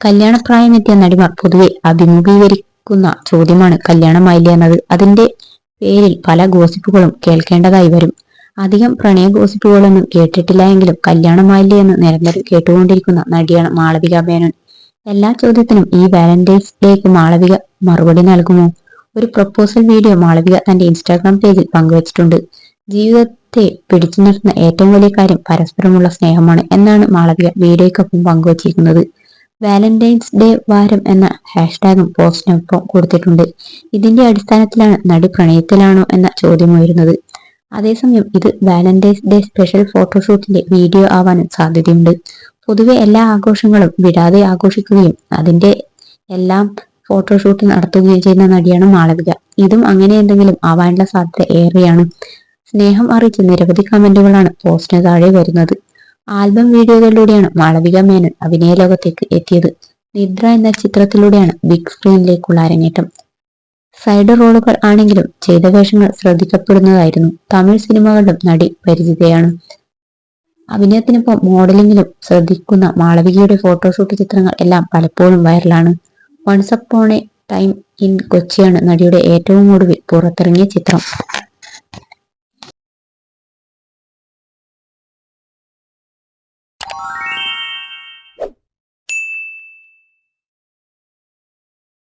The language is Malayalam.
കല്യാണപ്രായമെത്തിയ നടിമാർ പൊതുവെ അഭിമുഖീകരിക്കുന്ന ചോദ്യമാണ് കല്യാണമായില്ലേ എന്നത്. അതിന്റെ പേരിൽ പല ഗോസിപ്പുകളും കേൾക്കേണ്ടതായി വരും. അധികം പ്രണയ ഗോസിപ്പുകളൊന്നും കേട്ടിട്ടില്ല എങ്കിലും കല്യാണമായില്ലേ എന്ന് നിരന്തരം കേട്ടുകൊണ്ടിരിക്കുന്ന നടിയാണ് മാളവിക മേനോൻ. എല്ലാ ചോദ്യത്തിനും ഈ വാലന്റൈൻസ് ഡേക്ക് മാളവിക മറുപടി നൽകുമോ? ഒരു പ്രപ്പോസൽ വീഡിയോ മാളവിക തന്റെ ഇൻസ്റ്റാഗ്രാം പേജിൽ പങ്കുവച്ചിട്ടുണ്ട്. ജീവിതത്തെ പിടിച്ചു നിർത്തുന്ന ഏറ്റവും വലിയ കാര്യം പരസ്പരമുള്ള സ്നേഹമാണ് എന്നാണ് മാളവിക വീഡിയോയ്ക്കൊപ്പം പങ്കുവച്ചിരിക്കുന്നത്. വാലന്റൈൻസ് ഡേ വാരം എന്ന ഹാഷ്ടാഗും പോസ്റ്റിനൊപ്പം കൊടുത്തിട്ടുണ്ട്. ഇതിന്റെ അടിസ്ഥാനത്തിലാണ് നടി പ്രണയത്തിലാണോ എന്ന ചോദ്യം ഉയരുന്നത്. അതേസമയം ഇത് വാലന്റൈൻസ് ഡേ സ്പെഷ്യൽ ഫോട്ടോഷൂട്ടിന്റെ വീഡിയോ ആവാനും സാധ്യതയുണ്ട്. പൊതുവെ എല്ലാ ആഘോഷങ്ങളും വിടാതെ ആഘോഷിക്കുകയും അതിന്റെ എല്ലാം ഫോട്ടോഷൂട്ട് നടത്തുകയും ചെയ്യുന്ന നടിയാണ് മാളവിക. ഇതും അങ്ങനെ എന്തെങ്കിലും ആവാനുള്ള സാധ്യത ഏറെയാണ്. സ്നേഹം അറിയിച്ച് നിരവധി കമന്റുകളാണ് പോസ്റ്റിന് താഴെ വരുന്നത്. ആൽബം വീഡിയോകളിലൂടെയാണ് മാളവിക മേനോൻ അഭിനയ ലോകത്തേക്ക് എത്തിയത്. നിദ്ര എന്ന ചിത്രത്തിലൂടെയാണ് ബിഗ് സ്ക്രീനിലേക്കുള്ള അരങ്ങേറ്റം. സൈഡ് റോളുകൾ ആണെങ്കിലും ചെയ്ത വേഷങ്ങൾ ശ്രദ്ധിക്കപ്പെടുന്നതായിരുന്നു. തമിഴ് സിനിമകളിലും നടി പരിചിതയാണ്. അഭിനയത്തിനൊപ്പം മോഡലിംഗിലും ശ്രദ്ധിക്കുന്ന മാളവികയുടെ ഫോട്ടോഷൂട്ട് ചിത്രങ്ങൾ എല്ലാം പലപ്പോഴും വൈറലാണ്. Once upon a time in കൊച്ചിയാണ് നടിയുടെ ഏറ്റവും ഒടുവിൽ പുറത്തിറങ്ങിയ ചിത്രം.